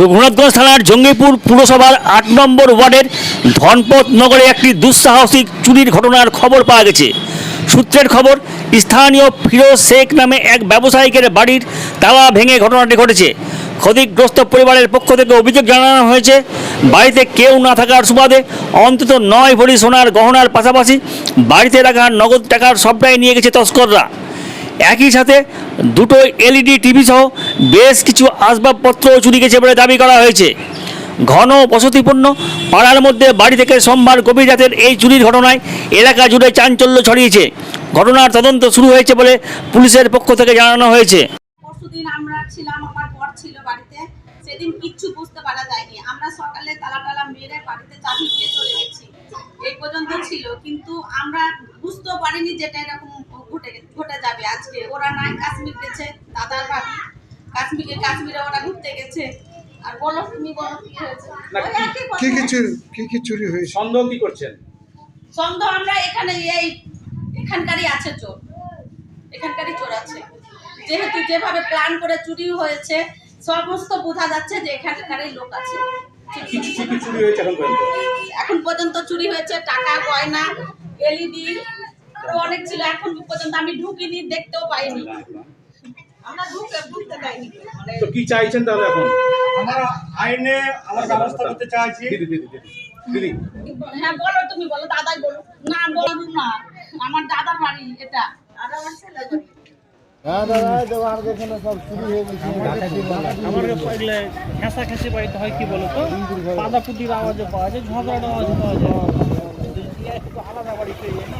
রঘুনাথগঞ্জ থানার জঙ্গিপুর পুরসভার আট নম্বর ওয়ার্ডের ধনপত নগরে একটি দুঃসাহসিক চুরির ঘটনার খবর পাওয়া গেছে। সূত্রের খবর, স্থানীয় ফিরোজ শেখ নামে এক ব্যবসায়িকের বাড়ির তালা ভেঙে ঘটনাটি ঘটেছে। ক্ষতিগ্রস্ত পরিবারের পক্ষ থেকে অভিযোগ জানানো হয়েছে, বাড়িতে কেউ না থাকার সুবাদে অন্তত নয় ভরি সোনার গহনার পাশাপাশি বাড়িতে রাখা নগদ টাকার সবটাই নিয়ে গেছে তস্কররা। একই সাথে দুটো এলইডি টিভি সহ বেশ কিছু আসবাবপত্র চুরি গেছে বলে দাবি করা হয়েছে। ঘন বসতিপূর্ণ, পাড়ার মধ্যে বাড়ি থেকে সোমবার গভীর রাতের এই চুরির ঘটনায় এলাকা জুড়ে চাঞ্চল্য ছড়িয়েছে। ঘটনার তদন্ত শুরু হয়েছে বলে পুলিশের পক্ষ থেকে জানানো হয়েছে। আমরা ছিলাম আমরা বুঝতেও পারিনি যেটা এরকম ঘটে ঘটে যাবে আজকে। ওরা নাই কাশ্মীর গেছে দাদার ভাবি কাশ্মীরে কাশ্মীরে ওরা ঘুরতে গেছে। আর বলো তুমি বলো কি হয়েছে? কি- কি চুরি কি কি চুরি হয়েছে? সন্দেহ কি করছেন? সন্দেহ আমরা এখানে এই এখানকারই আছে চোর। এখানকারই চোর আছে। যেহেতু যেভাবে প্ল্যান করে চুরি হয়েছে সমস্ত বোঝা যাচ্ছে যে এখানকারই লোক আছে। কি কি কি চুরি হয়েছে এখন পর্যন্ত? এখন পর্যন্ত চুরি হয়েছে টাকা গয়না এলইডি আরও অনেক ছিল এখন পর্যন্ত আমি ঢুকিনি দেখতেও পাইনি। আমরা ঢুকে ঢুকতে পাইনি তো কি চাইছেন তাহলে এখন? আমরা আইনে আমার ব্যবস্থা করতে চাইছি। দিদি দিদি দিদি দিদি। হ্যাঁ বলো তুমি বলো দাদাই বলো না বলো না আমার দাদার বাড়ি এটা। আর আমার ছেলে বাড়ি। আমার এগুলো খেসা খেসি বাড়িতে হয় কি বলতো? পাদাপুটির আওয়াজও পাওয়া যায় ঝগড়ার আওয়াজও পাওয়া যায়। আলাদা বাড়ি পেয়ে যায় না